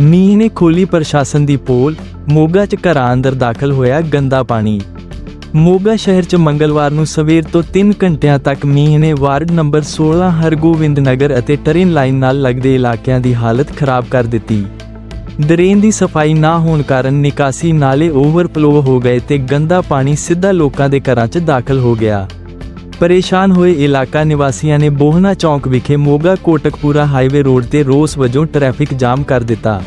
ਮੀਂਹ ਨੇ ਖੋਲੀ ਪ੍ਰਸ਼ਾਸਨ ਦੀ ਪੋਲ, ਮੋਗਾ 'ਚ ਘਰਾਂ ਅੰਦਰ ਦਾਖਲ ਹੋਇਆ ਗੰਦਾ ਪਾਣੀ। ਮੋਗਾ ਸ਼ਹਿਰ 'ਚ ਮੰਗਲਵਾਰ ਨੂੰ ਸਵੇਰ ਤੋਂ 3 ਘੰਟਿਆਂ ਤੱਕ ਮੀਂਹ ਨੇ ਵਾਰਡ ਨੰਬਰ 16 ਹਰਗੋਬਿੰਦ ਨਗਰ ਅਤੇ ਟਰੇਨ ਲਾਈਨ ਨਾਲ ਲੱਗਦੇ ਇਲਾਕਿਆਂ ਦੀ ਹਾਲਤ ਖਰਾਬ ਕਰ ਦਿੱਤੀ। ਡਰੇਨ ਦੀ ਸਫ਼ਾਈ ਨਾ ਹੋਣ ਕਾਰਨ ਨਿਕਾਸੀ ਨਾਲੇ ਓਵਰਫਲੋ ਹੋ ਗਏ ਤੇ ਗੰਦਾ ਪਾਣੀ ਸਿੱਧਾ ਲੋਕਾਂ ਦੇ ਘਰਾਂ 'ਚ ਦਾਖਲ ਹੋ ਗਿਆ। ਪਰੇਸ਼ਾਨ ਹੋਏ ਇਲਾਕਾ ਨਿਵਾਸੀਆਂ ਨੇ ਬੋਹਨਾ ਚੌਂਕ ਵਿਖੇ ਮੋਗਾ ਕੋਟਕਪੂਰਾ ਹਾਈਵੇ ਰੋਡ ਤੇ ਰੋਸ ਵਜੋਂ ਟ੍ਰੈਫਿਕ ਜਾਮ ਕਰ ਦਿੱਤਾ।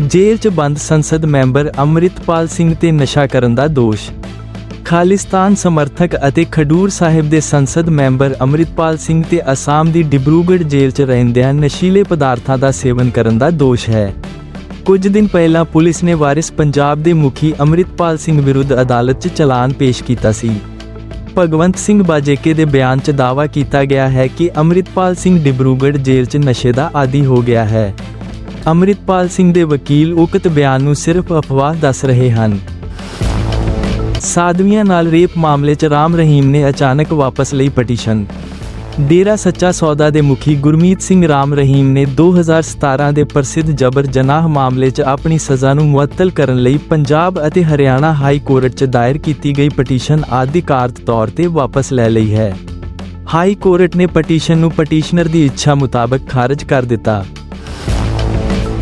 ਜੇਲ੍ਹ 'ਚ ਬੰਦ ਸੰਸਦ ਮੈਂਬਰ ਅੰਮ੍ਰਿਤਪਾਲ ਸਿੰਘ ਤੇ ਨਸ਼ਾ ਕਰਨ ਦਾ ਦੋਸ਼। ਖਾਲਿਸਤਾਨ ਸਮਰਥਕ ਅਤੇ ਖਡੂਰ ਸਾਹਿਬ ਦੇ ਸੰਸਦ ਮੈਂਬਰ ਅੰਮ੍ਰਿਤਪਾਲ ਸਿੰਘ ਤੇ ਅਸਾਮ ਦੀ ਡਿਬਰੂਗੜ੍ਹ ਜੇਲ੍ਹ 'ਚ ਰਹਿੰਦਿਆਂ ਨਸ਼ੀਲੇ ਪਦਾਰਥਾਂ ਦਾ ਸੇਵਨ ਕਰਨ ਦਾ ਦੋਸ਼ ਹੈ। ਕੁਝ ਦਿਨ ਪਹਿਲਾਂ ਪੁਲਿਸ ਨੇ ਵਾਰਿਸ ਪੰਜਾਬ ਦੇ ਮੁਖੀ ਅੰਮ੍ਰਿਤਪਾਲ ਸਿੰਘ ਵਿਰੁੱਧ ਅਦਾਲਤ 'ਚ ਚਲਾਨ ਪੇਸ਼ ਕੀਤਾ ਸੀ। ਭਗਵੰਤ ਸਿੰਘ ਬਾਜੇਕੇ ਦੇ ਬਿਆਨ 'ਚ ਦਾਅਵਾ ਕੀਤਾ ਗਿਆ ਹੈ ਕਿ ਅੰਮ੍ਰਿਤਪਾਲ ਸਿੰਘ ਡਿਬਰੂਗੜ੍ਹ ਜੇਲ੍ਹ 'ਚ ਨਸ਼ੇ ਦਾ ਆਦੀ ਹੋ ਗਿਆ ਹੈ। ਅੰਮ੍ਰਿਤਪਾਲ ਸਿੰਘ ਦੇ ਵਕੀਲ ਉਕਤ ਬਿਆਨ ਨੂੰ ਸਿਰਫ ਅਫਵਾਹ ਦੱਸ ਰਹੇ ਹਨ। ਸਾਧਵੀਆਂ ਨਾਲ ਰੇਪ ਮਾਮਲੇ 'ਚ ਰਾਮ ਰਹੀਮ ਨੇ ਅਚਾਨਕ ਵਾਪਸ ਲਈ ਪਟੀਸ਼ਨ। ਡੇਰਾ ਸੱਚਾ ਸੌਦਾ ਦੇ ਮੁਖੀ ਗੁਰਮੀਤ ਸਿੰਘ ਰਾਮ ਰਹੀਮ ਨੇ 2017 ਦੇ ਪ੍ਰਸਿੱਧ ਜਬਰ ਜਨਾਹ ਮਾਮਲੇ 'ਚ ਆਪਣੀ ਸਜ਼ਾ ਨੂੰ ਮੁਅੱਤਲ ਕਰਨ ਲਈ ਪੰਜਾਬ ਅਤੇ ਹਰਿਆਣਾ ਹਾਈ ਕੋਰਟ 'ਚ ਦਾਇਰ ਕੀਤੀ ਗਈ ਪਟੀਸ਼ਨ ਆਧਿਕਾਰਤ ਤੌਰ ਤੇ ਵਾਪਸ ਲੈ ਲਈ ਹੈ। ਹਾਈ ਕੋਰਟ ਨੇ ਪਟੀਸ਼ਨ ਨੂੰ ਪਟੀਸ਼ਨਰ ਦੀ ਇੱਛਾ ਮੁਤਾਬਕ ਖਾਰਜ ਕਰ ਦਿੱਤਾ।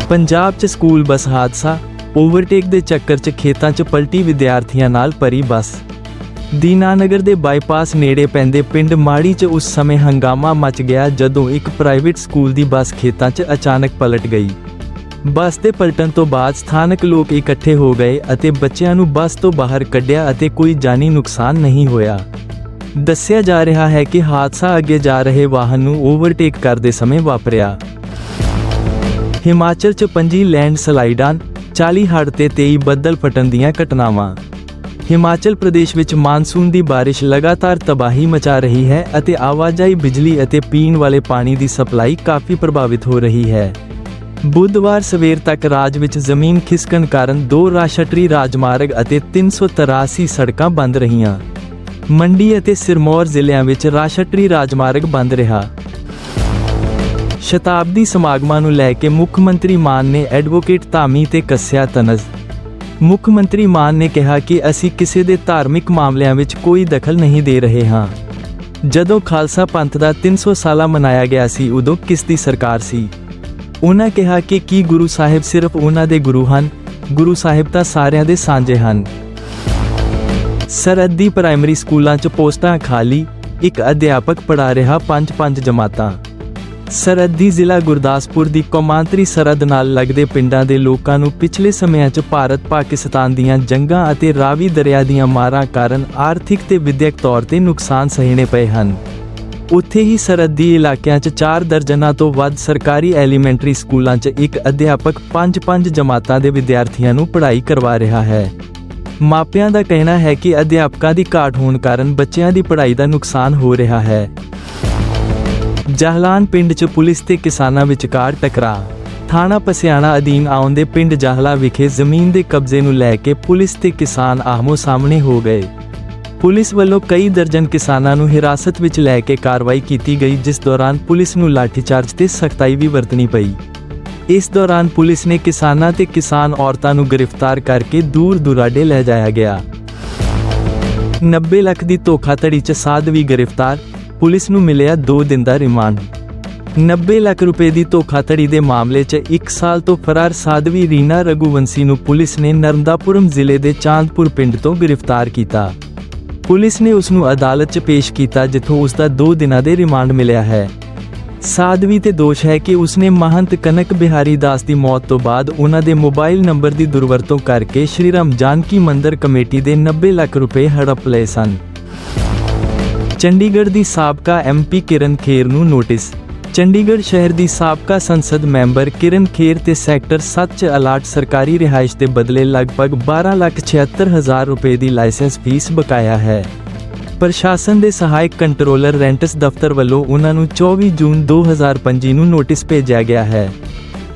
ਪੰਜਾਬ 'ਚ ਸਕੂਲ ਬੱਸ ਹਾਦਸਾ, ਓਵਰਟੇਕ ਦੇ ਚੱਕਰ 'ਚ ਖੇਤਾਂ 'ਚ ਪਲਟੀ ਵਿਦਿਆਰਥੀਆਂ ਨਾਲ ਭਰੀ ਬੱਸ। ਦੀਨਾਨਗਰ ਦੇ ਬਾਈਪਾਸ ਨੇੜੇ ਪੈਂਦੇ ਪਿੰਡ ਮਾੜੀ 'ਚ ਉਸ ਸਮੇਂ ਹੰਗਾਮਾ ਮਚ ਗਿਆ ਜਦੋਂ ਇੱਕ ਪ੍ਰਾਈਵੇਟ ਸਕੂਲ ਦੀ ਬੱਸ ਖੇਤਾਂ 'ਚ ਅਚਾਨਕ ਪਲਟ ਗਈ। ਬੱਸ ਦੇ ਪਲਟਣ ਤੋਂ ਬਾਅਦ ਸਥਾਨਕ ਲੋਕ ਇਕੱਠੇ ਹੋ ਗਏ ਅਤੇ ਬੱਚਿਆਂ ਨੂੰ ਬੱਸ ਤੋਂ ਬਾਹਰ ਕੱਢਿਆ ਅਤੇ ਕੋਈ ਜਾਨੀ ਨੁਕਸਾਨ ਨਹੀਂ ਹੋਇਆ। ਦੱਸਿਆ ਜਾ ਰਿਹਾ ਹੈ ਕਿ ਹਾਦਸਾ ਅੱਗੇ ਜਾ ਰਹੇ ਵਾਹਨ ਨੂੰ ਓਵਰਟੇਕ ਕਰਦੇ ਸਮੇਂ ਵਾਪਰਿਆ। ਹਿਮਾਚਲ 'ਚ ਪੰਜੀ ਲੈਂਡ ਸਲਾਈਡਾਂ 40 ਹੜ੍ਹ ਤੇ 23 ਬੱਦਲ ਫਟਣ ਦੀਆਂ ਘਟਨਾਵਾਂ। ਹਿਮਾਚਲ ਪ੍ਰਦੇਸ਼ ਵਿੱਚ ਮਾਨਸੂਨ ਦੀ ਬਾਰਿਸ਼ ਲਗਾਤਾਰ ਤਬਾਹੀ ਮਚਾ ਰਹੀ ਹੈ ਅਤੇ ਆਵਾਜਾਈ, ਬਿਜਲੀ ਅਤੇ ਪੀਣ ਵਾਲੇ ਪਾਣੀ ਦੀ ਸਪਲਾਈ ਕਾਫੀ ਪ੍ਰਭਾਵਿਤ ਹੋ ਰਹੀ ਹੈ। ਬੁੱਧਵਾਰ ਸਵੇਰ ਤੱਕ ਰਾਜ ਵਿੱਚ ਜ਼ਮੀਨ ਖਿਸਕਣ ਕਾਰਨ ਦੋ ਰਾਸ਼ਟਰੀ ਰਾਜਮਾਰਗ ਅਤੇ 383 ਸੜਕਾਂ ਬੰਦ ਰਹੀਆਂ। ਮੰਡੀ ਅਤੇ ਸਿਰਮੌਰ ਜ਼ਿਲ੍ਹਿਆਂ ਵਿੱਚ ਰਾਸ਼ਟਰੀ ਰਾਜਮਾਰਗ ਬੰਦ ਰਿਹਾ। ਸ਼ਤਾਬਦੀ ਸਮਾਗਮਾਂ ਨੂੰ ਲੈ ਕੇ ਮੁੱਖ ਮੰਤਰੀ ਮਾਨ ਨੇ ਐਡਵੋਕੇਟ ਧਾਮੀ ਤੇ ਕੱਸਿਆ ਤਨਜ਼। ਮੁੱਖ ਮੰਤਰੀ ਮਾਨ ਨੇ ਕਿਹਾ ਕਿ ਅਸੀਂ ਕਿਸੇ ਦੇ ਧਾਰਮਿਕ ਮਾਮਲਿਆਂ ਵਿੱਚ ਕੋਈ ਦਖਲ ਨਹੀਂ ਦੇ ਰਹੇ ਹਾਂ। ਜਦੋਂ ਖਾਲਸਾ ਪੰਥ ਦਾ 300 ਸਾਲਾ ਮਨਾਇਆ ਗਿਆ ਸੀ, ਉਦੋਂ ਕਿਸ ਦੀ ਸਰਕਾਰ ਸੀ? ਉਹਨਾਂ ਕਿਹਾ ਕਿ ਕੀ ਗੁਰੂ ਸਾਹਿਬ ਸਿਰਫ ਉਹਨਾਂ ਦੇ ਗੁਰੂ ਹਨ, ਗੁਰੂ ਸਾਹਿਬ ਤਾਂ ਸਾਰਿਆਂ ਦੇ ਸਾਂਝੇ ਹਨ। ਸਰਹੱਦੀ ਪ੍ਰਾਇਮਰੀ ਸਕੂਲਾਂ 'ਚ ਪੋਸਟਾਂ ਖਾਲੀ ਇੱਕ ਅਧਿਆਪਕ ਪੜ੍ਹਾ ਰਿਹਾ ਪੰਜ ਪੰਜ ਜਮਾਤਾਂ। ਸਰਹੱਦੀ ਜ਼ਿਲ੍ਹਾ ਗੁਰਦਾਸਪੁਰ ਦੀ ਕੌਮਾਂਤਰੀ ਸਰਹੱਦ ਨਾਲ ਲੱਗਦੇ ਪਿੰਡਾਂ ਦੇ ਲੋਕਾਂ ਨੂੰ ਪਿਛਲੇ ਸਮਿਆਂ 'ਚ ਭਾਰਤ ਪਾਕਿਸਤਾਨ ਦੀਆਂ ਜੰਗਾਂ ਅਤੇ ਰਾਵੀ ਦਰਿਆ ਦੀਆਂ ਮਾਰਾਂ ਕਾਰਨ ਆਰਥਿਕ ਤੇ ਵਿਦਿਅਕ ਤੌਰ ਤੇ ਨੁਕਸਾਨ ਸਹਿਣੇ ਪਏ ਹਨ। ਉੱਥੇ ਹੀ ਸਰਹੱਦੀ ਇਲਾਕਿਆਂ 'ਚ 4 ਦਰਜਨਾਂ ਤੋਂ ਵੱਧ ਸਰਕਾਰੀ ਐਲੀਮੈਂਟਰੀ ਸਕੂਲਾਂ 'ਚ ਇੱਕ ਅਧਿਆਪਕ 5-5 ਜਮਾਤਾਂ ਦੇ ਵਿਦਿਆਰਥੀਆਂ ਨੂੰ ਪੜ੍ਹਾਈ ਕਰਵਾ ਰਿਹਾ ਹੈ। ਮਾਪਿਆਂ ਦਾ ਕਹਿਣਾ ਹੈ ਕਿ ਅਧਿਆਪਕਾਂ ਦੀ ਘਾਟ ਹੋਣ ਕਾਰਨ ਬੱਚਿਆਂ ਦੀ ਪੜ੍ਹਾਈ ਦਾ ਨੁਕਸਾਨ ਹੋ ਰਿਹਾ ਹੈ। ਜਹਲਾਨ ਪਿੰਡ 'ਚ ਪੁਲਿਸ ਤੇ ਕਿਸਾਨਾਂ ਵਿਚਕਾਰ ਟਕਰਾਅ। ਥਾਣਾ ਪਸਿਆਣਾ ਅਧੀਨ ਆਉਂਦੇ ਪਿੰਡ ਜਹਲਾ ਵਿਖੇ ਜ਼ਮੀਨ ਦੇ ਕਬਜ਼ੇ ਨੂੰ ਲੈ ਕੇ ਪੁਲਿਸ ਤੇ ਕਿਸਾਨ ਆਹਮੋ ਸਾਹਮਣੇ ਹੋ ਗਏ। ਪੁਲਿਸ ਵੱਲੋਂ ਕਈ ਦਰਜਨ ਕਿਸਾਨਾਂ ਨੂੰ ਹਿਰਾਸਤ ਵਿੱਚ ਲੈ ਕੇ ਕਾਰਵਾਈ ਕੀਤੀ ਗਈ, ਜਿਸ ਦੌਰਾਨ ਪੁਲਿਸ ਨੂੰ ਲਾਠੀਚਾਰਜ ਤੇ ਸਖਤਾਈ ਵੀ ਵਰਤਣੀ ਪਈ। ਇਸ ਦੌਰਾਨ ਪੁਲਿਸ ਨੇ ਕਿਸਾਨਾਂ ਤੇ ਕਿਸਾਨ ਔਰਤਾਂ ਨੂੰ ਗ੍ਰਿਫਤਾਰ ਕਰਕੇ ਦੂਰ ਦੁਰਾਡੇ ਲੈ ਜਾਇਆ ਗਿਆ। 90 ਲੱਖ ਦੀ ਧੋਖਾਧੜੀ 'ਚ ਸਾਧਵੀ ਗ੍ਰਿਫਤਾਰ ਪੁਲਿਸ ਨੂੰ ਮਿਲਿਆ 2 ਦਿਨ ਦਾ ਰਿਮਾਂਡ। 90 ਲੱਖ ਰੁਪਏ ਦੀ ਧੋਖਾਧੜੀ ਦੇ ਮਾਮਲੇ 'ਚ 1 ਸਾਲ ਤੋਂ ਫਰਾਰ ਸਾਧਵੀ ਰੀਨਾ ਰਘੁਵੰਸੀ ਨੂੰ ਪੁਲਿਸ ਨੇ ਨਰਮਦਾਪੁਰਮ ਜ਼ਿਲ੍ਹੇ ਦੇ ਚਾਂਦਪੁਰ ਪਿੰਡ ਤੋਂ ਗ੍ਰਿਫਤਾਰ ਕੀਤਾ। ਪੁਲਿਸ ਨੇ ਉਸ ਨੂੰ ਅਦਾਲਤ 'ਚ ਪੇਸ਼ ਕੀਤਾ ਜਿੱਥੋਂ ਉਸ ਦਾ 2 ਦਿਨਾਂ ਦੇ ਰਿਮਾਂਡ ਮਿਲਿਆ ਹੈ। ਸਾਧਵੀ ਤੇ ਦੋਸ਼ ਹੈ ਕਿ ਉਸਨੇ ਮਹੰਤ ਕਨਕ ਬਿਹਾਰੀ ਦਾਸ ਦੀ ਮੌਤ ਤੋਂ ਬਾਅਦ ਉਹਨਾਂ ਦੇ ਮੋਬਾਈਲ ਨੰਬਰ ਦੀ ਦੁਰਵਰਤੋਂ ਕਰਕੇ ਸ਼੍ਰੀ ਰਾਮ ਜਾਨਕੀ ਮੰਦਰ ਕਮੇਟੀ ਦੇ 90 ਲੱਖ ਰੁਪਏ ਹੜਪ ਲਏ ਸਨ। ਚੰਡੀਗੜ੍ਹ ਦੀ ਸਾਬਕਾ ਐਮਪੀ ਕਿਰਨ ਖੇਰ ਨੂੰ ਨੋਟਿਸ। ਚੰਡੀਗੜ੍ਹ ਸ਼ਹਿਰ ਦੀ ਸਾਬਕਾ ਸੰਸਦ ਮੈਂਬਰ ਕਿਰਨ ਖੇਰ ਤੇ ਸੈਕਟਰ 7 ਚ ਅਲਾਟ ਸਰਕਾਰੀ ਰਿਹਾਇਸ਼ ਦੇ ਬਦਲੇ ਲਗਭਗ 12,76,000 ਰੁਪਏ ਦੀ ਲਾਇਸੈਂਸ ਫੀਸ ਬਕਾਇਆ ਹੈ। ਪ੍ਰਸ਼ਾਸਨ ਦੇ ਸਹਾਇਕ ਕੰਟਰੋਲਰ ਰੈਂਟਸ ਦਫ਼ਤਰ ਵੱਲੋਂ ਉਹਨਾਂ ਨੂੰ 24 ਜੂਨ 2025 ਨੂੰ ਨੋਟਿਸ ਭੇਜਿਆ ਗਿਆ ਹੈ।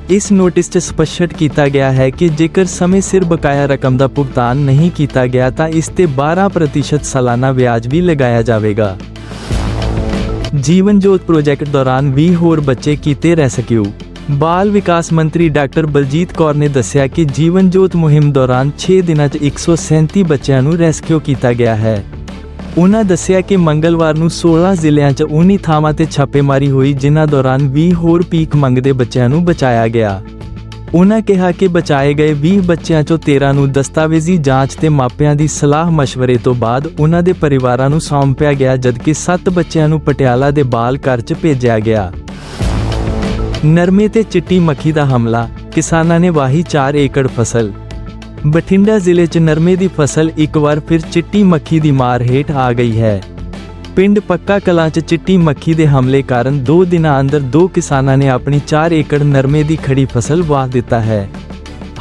ਇਸ ਨੋਟਿਸ 'ਚ ਸਪਸ਼ਟ ਕੀਤਾ ਗਿਆ ਹੈ ਕਿ ਜੇਕਰ ਸਮੇਂ ਸਿਰ ਬਕਾਇਆ ਰਕਮ ਦਾ ਭੁਗਤਾਨ ਨਹੀਂ ਕੀਤਾ ਗਿਆ ਤਾਂ ਇਸ ਤੇ 12% ਸਾਲਾਨਾ ਵਿਆਜ ਵੀ ਲਗਾਇਆ ਜਾਵੇਗਾ। ਜੀਵਨ ਜੋਤ ਪ੍ਰੋਜੈਕਟ ਦੌਰਾਨ 20 ਹੋਰ ਬੱਚੇ ਕੀਤੇ ਰੈਸਕਿਊ ਬਾਲ ਵਿਕਾਸ ਮੰਤਰੀ ਡਾਕਟਰ ਬਲਜੀਤ ਕੌਰ ਨੇ ਦੱਸਿਆ ਕਿ ਜੀਵਨ ਜੋਤ ਮੁਹਿੰਮ ਦੌਰਾਨ 6 ਦਿਨਾਂ 'ਚ 137 ਬੱਚਿਆਂ ਨੂੰ ਰੈਸਕਿਊ ਕੀਤਾ ਗਿਆ ਹੈ। ਉਹਨਾਂ ਦੱਸਿਆ ਕਿ ਮੰਗਲਵਾਰ ਨੂੰ 16 ਜ਼ਿਲ੍ਹਿਆਂ 'ਚ 19 ਥਾਵਾਂ ਤੇ ਛਾਪੇਮਾਰੀ ਹੋਈ, ਜਿਨ੍ਹਾਂ ਦੌਰਾਨ 20 ਹੋਰ ਪੀਕ ਮੰਗਦੇ ਬੱਚਿਆਂ ਨੂੰ ਬਚਾਇਆ ਗਿਆ। ਉਹਨਾਂ ਕਿਹਾ ਕਿ ਬਚਾਏ ਗਏ 20 ਬੱਚਿਆਂ 'ਚੋਂ 13 ਨੂੰ ਦਸਤਾਵੇਜ਼ੀ ਜਾਂਚ ਤੇ ਮਾਪਿਆਂ ਦੀ ਸਲਾਹ مشਵਰੇ ਤੋਂ ਬਾਅਦ ਉਹਨਾਂ ਦੇ ਪਰਿਵਾਰਾਂ ਨੂੰ ਸੌਂਪਿਆ ਗਿਆ, ਜਦਕਿ 7 ਬੱਚਿਆਂ ਨੂੰ ਪਟਿਆਲਾ ਦੇ ਬਾਲ ਘਰ 'ਚ ਭੇਜਿਆ ਗਿਆ। ਨਰਮੇ ਤੇ ਚਿੱਟੀ ਮੱਖੀ ਦਾ ਹਮਲਾ। ਕਿਸਾਨਾਂ ਨੇ ਵਾਹੀ 4 ਏਕੜ ਫਸਲ। ਬਠਿੰਡਾ ਜ਼ਿਲ੍ਹੇ 'ਚ ਨਰਮੇ ਦੀ ਫਸਲ ਇੱਕ ਵਾਰ ਫਿਰ ਚਿੱਟੀ ਮੱਖੀ ਦੀ ਮਾਰ ਹੇਠ ਆ ਗਈ ਹੈ। ਪਿੰਡ ਪੱਕਾ ਕਲਾਂ 'ਚ ਚਿੱਟੀ ਮੱਖੀ ਦੇ ਹਮਲੇ ਕਾਰਨ 2 ਦਿਨਾਂ ਅੰਦਰ ਦੋ ਕਿਸਾਨਾਂ ਨੇ ਆਪਣੀ 4 ਏਕੜ ਨਰਮੇ ਦੀ ਖੜੀ ਫਸਲ ਵਾਹ ਦਿੱਤਾ ਹੈ।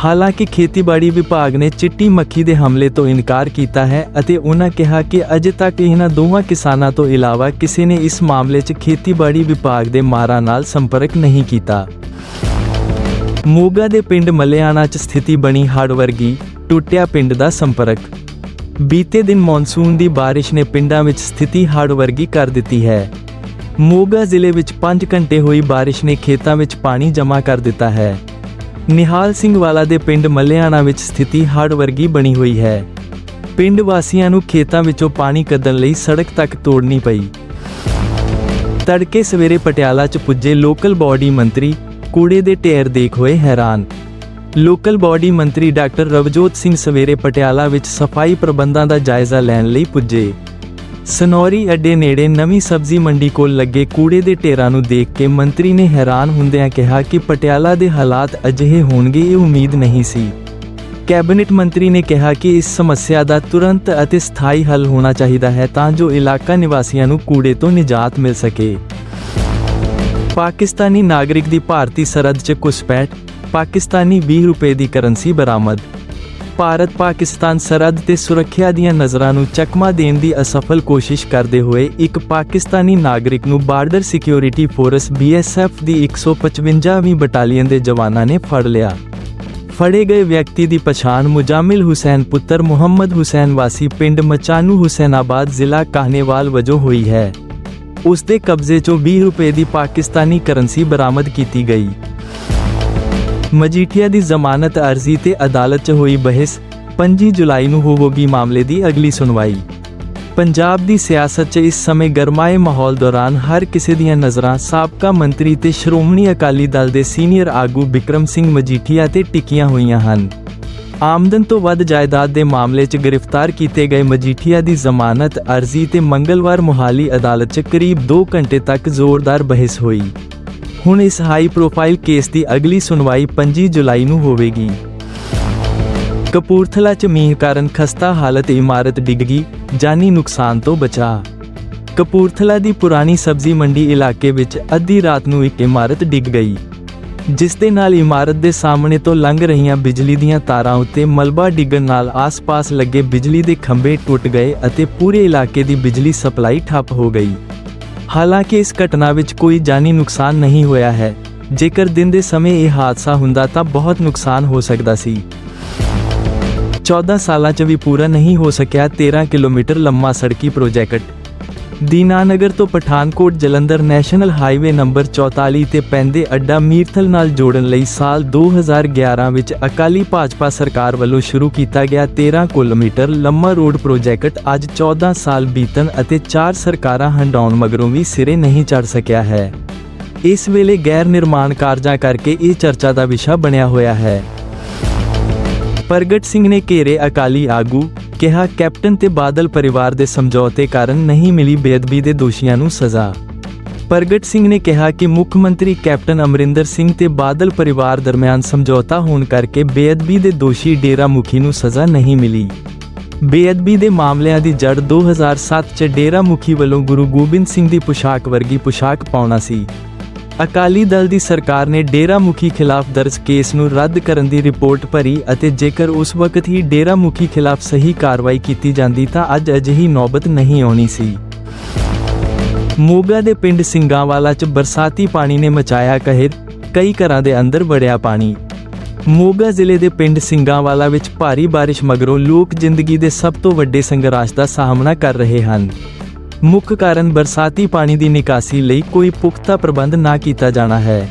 ਹਾਲਾਂਕਿ ਖੇਤੀਬਾੜੀ ਵਿਭਾਗ ਨੇ ਚਿੱਟੀ ਮੱਖੀ ਦੇ ਹਮਲੇ ਤੋਂ ਇਨਕਾਰ ਕੀਤਾ ਹੈ ਅਤੇ ਉਹਨਾਂ ਕਿਹਾ ਕਿ ਅਜੇ ਤੱਕ ਇਹਨਾਂ ਦੋਵਾਂ ਕਿਸਾਨਾਂ ਤੋਂ ਇਲਾਵਾ ਕਿਸੇ ਨੇ ਇਸ ਮਾਮਲੇ 'ਚ ਖੇਤੀਬਾੜੀ ਵਿਭਾਗ ਦੇ ਮਾਹਰਾਂ ਨਾਲ ਸੰਪਰਕ ਨਹੀਂ ਕੀਤਾ। ਮੋਗਾ ਦੇ ਪਿੰਡ ਮਲਿਆਣਾ 'ਚ ਸਥਿਤੀ ਬਣੀ ਹੜ੍ਹ ਵਰਗੀ ਟੁੱਟਿਆ ਪਿੰਡ ਦਾ ਸੰਪਰਕ। ਬੀਤੇ ਦਿਨ ਮੌਨਸੂਨ ਦੀ ਬਾਰਿਸ਼ ਨੇ ਪਿੰਡਾਂ ਵਿੱਚ ਸਥਿਤੀ ਹੜ੍ਹ ਵਰਗੀ ਕਰ ਦਿੱਤੀ ਹੈ। ਮੋਗਾ ਜ਼ਿਲ੍ਹੇ ਵਿੱਚ 5 ਘੰਟੇ ਹੋਈ ਬਾਰਿਸ਼ ਨੇ ਖੇਤਾਂ ਵਿੱਚ ਪਾਣੀ ਜਮ੍ਹਾਂ ਕਰ ਦਿੱਤਾ ਹੈ। ਨਿਹਾਲ ਸਿੰਘ ਵਾਲਾ ਦੇ ਪਿੰਡ ਮਲਿਆਣਾ ਵਿੱਚ ਸਥਿਤੀ ਹੜ੍ਹ ਵਰਗੀ ਬਣੀ ਹੋਈ ਹੈ। ਪਿੰਡ ਵਾਸੀਆਂ ਨੂੰ ਖੇਤਾਂ ਵਿੱਚੋਂ ਪਾਣੀ ਕੱਢਣ ਲਈ ਸੜਕ ਤੱਕ ਤੋੜਨੀ ਪਈ। ਤੜਕੇ ਸਵੇਰੇ ਪਟਿਆਲਾ 'ਚ ਪੁੱਜੇ ਲੋਕਲ ਬਾਡੀ ਮੰਤਰੀ ਕੂੜੇ ਦੇ ਢੇਰ ਦੇਖ ਹੋਏ ਹੈਰਾਨ। ਲੋਕਲ ਬਾਡੀ ਮੰਤਰੀ ਡਾਕਟਰ ਰਵਜੋਤ ਸਿੰਘ ਸਵੇਰੇ ਪਟਿਆਲਾ ਵਿੱਚ ਸਫ਼ਾਈ ਪ੍ਰਬੰਧਾਂ ਦਾ ਜਾਇਜ਼ਾ ਲੈਣ ਲਈ ਪੁੱਜੇ। ਸਨੌਰੀ ਅੱਡੇ ਨੇੜੇ ਨਵੀਂ ਸਬਜ਼ੀ ਮੰਡੀ ਕੋਲ ਲੱਗੇ ਕੂੜੇ ਦੇ ਢੇਰਾਂ ਨੂੰ ਦੇਖ ਕੇ ਮੰਤਰੀ ਨੇ ਹੈਰਾਨ ਹੁੰਦਿਆਂ ਕਿਹਾ ਕਿ ਪਟਿਆਲਾ ਦੇ ਹਾਲਾਤ ਅਜਿਹੇ ਹੋਣਗੇ ਇਹ ਉਮੀਦ ਨਹੀਂ ਸੀ। ਕੈਬਨਿਟ ਮੰਤਰੀ ਨੇ ਕਿਹਾ ਕਿ ਇਸ ਸਮੱਸਿਆ ਦਾ ਤੁਰੰਤ ਅਤੇ ਸਥਾਈ ਹੱਲ ਹੋਣਾ ਚਾਹੀਦਾ ਹੈ ਤਾਂ ਜੋ ਇਲਾਕਾ ਨਿਵਾਸੀਆਂ ਨੂੰ ਕੂੜੇ ਤੋਂ ਨਿਜਾਤ ਮਿਲ ਸਕੇ। ਪਾਕਿਸਤਾਨੀ ਨਾਗਰਿਕ ਦੀ ਭਾਰਤੀ ਸਰਹੱਦ 'ਚ ਘੁਸਪੈਠ ਪਾਕਿਸਤਾਨੀ 20 ਰੁਪਏ ਦੀ ਕਰੰਸੀ ਬਰਾਮਦ। ਭਾਰਤ ਪਾਕਿਸਤਾਨ ਸਰਹੱਦ ਤੇ ਸੁਰੱਖਿਆ ਦੀਆਂ ਨਜ਼ਰਾਂ ਨੂੰ ਚਕਮਾ ਦੇਣ ਦੀ ਅਸਫਲ ਕੋਸ਼ਿਸ਼ ਕਰਦੇ ਹੋਏ ਇੱਕ ਪਾਕਿਸਤਾਨੀ ਨਾਗਰਿਕ ਨੂੰ ਬਾਰਡਰ ਸਿਕਿਉਰਿਟੀ ਫੋਰਸ BSF ਦੀ 155ਵੀਂ ਬਟਾਲੀਅਨ ਦੇ ਜਵਾਨਾਂ ਨੇ ਫੜ ਲਿਆ। ਫੜੇ ਗਏ ਵਿਅਕਤੀ ਦੀ ਪਛਾਣ ਮੁਜਾਮਿਲ ਹੁਸੈਨ ਪੁੱਤਰ ਮੁਹੰਮਦ ਹੁਸੈਨ ਵਾਸੀ ਪਿੰਡ ਮਚਾਨੂ ਹੁਸੈਨਾਬਾਦ ਜ਼ਿਲ੍ਹਾ ਕਾਹਨੇਵਾਲ ਵਜੋਂ ਹੋਈ ਹੈ। ਉਸ ਦੇ ਕਬਜ਼ੇ 'ਚੋਂ 20 ਰੁਪਏ ਦੀ ਪਾਕਿਸਤਾਨੀ ਕਰੰਸੀ ਬਰਾਮਦ ਕੀਤੀ ਗਈ। ਮਜੀਠੀਆ ਦੀ ਜ਼ਮਾਨਤ ਅਰਜ਼ੀ ਤੇ ਅਦਾਲਤ 'ਚ ਹੋਈ ਬਹਿਸ 5 ਜੁਲਾਈ ਨੂੰ ਹੋਵੇਗੀ ਮਾਮਲੇ ਦੀ ਅਗਲੀ ਸੁਣਵਾਈ। ਪੰਜਾਬ ਦੀ ਸਿਆਸਤ 'ਚ ਇਸ ਸਮੇਂ ਗਰਮਾਏ ਮਾਹੌਲ ਦੌਰਾਨ ਹਰ ਕਿਸੇ ਦੀਆਂ ਨਜ਼ਰਾਂ ਸਾਬਕਾ ਮੰਤਰੀ ਤੇ ਸ਼੍ਰੋਮਣੀ ਅਕਾਲੀ ਦਲ ਦੇ ਸੀਨੀਅਰ ਆਗੂ ਬਿਕਰਮ ਸਿੰਘ ਮਜੀਠੀਆ ਤੇ ਟਿਕੀਆਂ ਹੋਈਆਂ ਹਨ। ਆਮਦਨ ਤੋਂ ਵੱਧ ਜਾਇਦਾਦ ਦੇ ਮਾਮਲੇ 'ਚ ਗ੍ਰਿਫਤਾਰ ਕੀਤੇ ਗਏ ਮਜੀਠੀਆ ਦੀ ਜ਼ਮਾਨਤ ਅਰਜ਼ੀ ਤੇ ਮੰਗਲਵਾਰ ਮੁਹਾਲੀ ਅਦਾਲਤ 'ਚ ਕਰੀਬ 2 ਘੰਟੇ ਤੱਕ ਜ਼ੋਰਦਾਰ ਬਹਿਸ ਹੋਈ। ਹੁਣ ਇਸ ਹਾਈ ਪ੍ਰੋਫਾਈਲ ਕੇਸ ਦੀ ਅਗਲੀ ਸੁਣਵਾਈ 25 ਜੁਲਾਈ ਨੂੰ ਹੋਵੇਗੀ। ਕਪੂਰਥਲਾ 'ਚ ਮੀਂਹ ਕਾਰਨ ਖਸਤਾ ਹਾਲਤ ਇਮਾਰਤ ਡਿੱਗ ਗਈ, ਜਾਨੀ ਨੁਕਸਾਨ ਤੋਂ ਬਚਾ। ਕਪੂਰਥਲਾ ਦੀ ਪੁਰਾਣੀ ਸਬਜ਼ੀ ਮੰਡੀ ਇਲਾਕੇ ਵਿੱਚ ਅੱਧੀ ਰਾਤ ਨੂੰ ਇੱਕ ਇਮਾਰਤ ਡਿੱਗ ਗਈ। ਜਿਸ ਦੇ ਨਾਲ ਇਮਾਰਤ ਦੇ ਸਾਹਮਣੇ ਤੋਂ ਲੰਘ ਰਹੀਆਂ ਬਿਜਲੀ ਦੀਆਂ ਤਾਰਾਂ ਉੱਤੇ ਮਲਬਾ ਡਿੱਗਣ ਨਾਲ ਆਸ-ਪਾਸ ਲੱਗੇ ਬਿਜਲੀ ਦੇ ਖੰਭੇ ਟੁੱਟ ਗਏ ਅਤੇ ਪੂਰੇ ਇਲਾਕੇ ਦੀ ਬਿਜਲੀ ਸਪਲਾਈ ਠੱਪ ਹੋ ਗਈ। ਹਾਲਾਂਕਿ ਇਸ ਘਟਨਾ ਵਿੱਚ ਕੋਈ ਜਾਨੀ ਨੁਕਸਾਨ ਨਹੀਂ ਹੋਇਆ ਹੈ। ਜੇਕਰ ਦਿਨ ਦੇ ਸਮੇਂ ਇਹ ਹਾਦਸਾ ਹੁੰਦਾ ਤਾਂ ਬਹੁਤ ਨੁਕਸਾਨ ਹੋ ਸਕਦਾ ਸੀ। 14 ਸਾਲਾਂ 'ਚ ਵੀ ਪੂਰਾ ਨਹੀਂ ਹੋ ਸਕਿਆ 13 ਕਿਲੋਮੀਟਰ ਲੰਮਾ ਸੜਕੀ ਪ੍ਰੋਜੈਕਟ। ਦੀਨਾਨਗਰ ਤੋਂ Pathankot Jalandhar national highway number 44 ਤੇ ਪੈਂਦੇ ਅੱਡਾ ਮੀਰਥਲ ਨਾਲ ਜੋੜਨ ਲਈ ਸਾਲ 2011 ਵਿੱਚ ਅਕਾਲੀ ਭਾਜਪਾ ਸਰਕਾਰ ਵੱਲੋਂ ਸ਼ੁਰੂ ਕੀਤਾ ਗਿਆ 13 ਕਿਲੋਮੀਟਰ ਲੰਮਾ ਰੋਡ ਪ੍ਰੋਜੈਕਟ ਅੱਜ 14 ਸਾਲ ਬੀਤਣ ਅਤੇ ਚਾਰ ਸਰਕਾਰਾਂ ਹੰਡਾਉਣ ਮਗਰੋਂ ਵੀ ਸਿਰੇ ਨਹੀਂ ਚੜ ਸਕਿਆ ਹੈ। ਇਸ ਵੇਲੇ ਗੈਰ ਨਿਰਮਾਣ ਕਾਰਜਾਂ ਕਰਕੇ ਇਹ ਚਰਚਾ ਦਾ ਵਿਸ਼ਾ ਬਣਿਆ ਹੋਇਆ ਹੈ। ਪ੍ਰਗਟ ਸਿੰਘ ਨੇ ਘੇਰੇ ਅਕਾਲੀ ਆਗੂ ਕਿਹਾ, ਕੈਪਟਨ ਤੇ ਬਾਦਲ ਪਰਿਵਾਰ ਦੇ ਸਮਝੌਤੇ ਕਾਰਨ ਨਹੀਂ ਮਿਲੀ ਬੇਅਦਬੀ ਦੇ ਦੋਸ਼ੀਆਂ ਨੂੰ ਸਜ਼ਾ। ਪ੍ਰਗਟ ਸਿੰਘ ਨੇ ਕਿਹਾ ਕਿ ਮੁੱਖ ਮੰਤਰੀ ਕੈਪਟਨ ਅਮਰਿੰਦਰ ਸਿੰਘ ਤੇ ਬਾਦਲ ਪਰਿਵਾਰ ਦਰਮਿਆਨ ਸਮਝੌਤਾ ਹੋਣ ਕਰਕੇ ਬੇਅਦਬੀ ਦੇ ਦੋਸ਼ੀ ਡੇਰਾ ਮੁਖੀ ਨੂੰ ਸਜ਼ਾ ਨਹੀਂ ਮਿਲੀ। ਬੇਅਦਬੀ ਦੇ ਮਾਮਲਿਆਂ ਦੀ ਜੜ 2007 ਚ ਡੇਰਾ ਮੁਖੀ ਵੱਲੋਂ ਗੁਰੂ ਗੋਬਿੰਦ ਸਿੰਘ ਦੀ ਪੁਸ਼ਾਕ ਵਰਗੀ ਪੁਸ਼ਾਕ ਪਾਉਣਾ ਸੀ। ਅਕਾਲੀ ਦਲ ਦੀ ਸਰਕਾਰ ਨੇ ਡੇਰਾ ਮੁਖੀ ਖਿਲਾਫ ਦਰਜ ਕੇਸ ਨੂੰ ਰੱਦ ਕਰਨ ਦੀ ਰਿਪੋਰਟ ਭਰੀ ਅਤੇ ਜੇਕਰ ਉਸ ਵਕਤ ਹੀ ਡੇਰਾ ਮੁਖੀ ਖਿਲਾਫ ਸਹੀ ਕਾਰਵਾਈ ਕੀਤੀ ਜਾਂਦੀ ਤਾਂ ਅੱਜ ਅਜਿਹੀ ਨੌਬਤ ਨਹੀਂ ਆਉਣੀ ਸੀ। ਮੋਗਾ ਦੇ ਪਿੰਡ ਸਿੰਗਾਵਾਲਾ 'ਚ ਬਰਸਾਤੀ ਪਾਣੀ ਨੇ ਮਚਾਇਆ ਕਹਿਰ, ਕਈ ਘਰਾਂ ਦੇ ਅੰਦਰ ਵੜਿਆ ਪਾਣੀ। ਮੋਗਾ ਜ਼ਿਲ੍ਹੇ ਦੇ ਪਿੰਡ ਸਿੰਗਾਵਾਲਾ ਵਿੱਚ ਭਾਰੀ ਬਾਰਿਸ਼ ਮਗਰੋਂ ਲੋਕ ਜ਼ਿੰਦਗੀ ਦੇ ਸਭ ਤੋਂ ਵੱਡੇ ਸੰਘਰਸ਼ ਦਾ ਸਾਹਮਣਾ ਕਰ ਰਹੇ ਹਨ। ਮੁੱਖ ਕਾਰਨ ਬਰਸਾਤੀ ਪਾਣੀ ਦੀ ਨਿਕਾਸੀ ਲਈ ਕੋਈ ਪੁਖਤਾ ਪ੍ਰਬੰਧ ਨਾ ਕੀਤਾ ਜਾਣਾ ਹੈ।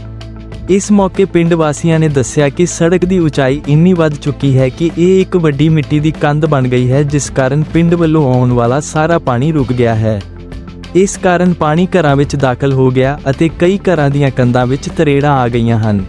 ਇਸ ਮੌਕੇ ਪਿੰਡ ਵਾਸੀਆਂ ਨੇ ਦੱਸਿਆ ਕਿ ਸੜਕ ਦੀ ਉਚਾਈ ਇੰਨੀ ਵੱਧ ਚੁੱਕੀ ਹੈ ਕਿ ਇਹ ਇੱਕ ਵੱਡੀ ਮਿੱਟੀ ਦੀ ਕੰਧ ਬਣ ਗਈ ਹੈ, ਜਿਸ ਕਾਰਨ ਪਿੰਡ ਵੱਲੋਂ ਆਉਣ ਵਾਲਾ ਸਾਰਾ ਪਾਣੀ ਰੁਕ ਗਿਆ ਹੈ। ਇਸ ਕਾਰਨ ਪਾਣੀ ਘਰਾਂ ਵਿੱਚ ਦਾਖਲ ਹੋ ਗਿਆ ਅਤੇ ਕਈ ਘਰਾਂ ਦੀਆਂ ਕੰਧਾਂ ਵਿੱਚ ਤਰੇੜਾਂ ਆ ਗਈਆਂ ਹਨ।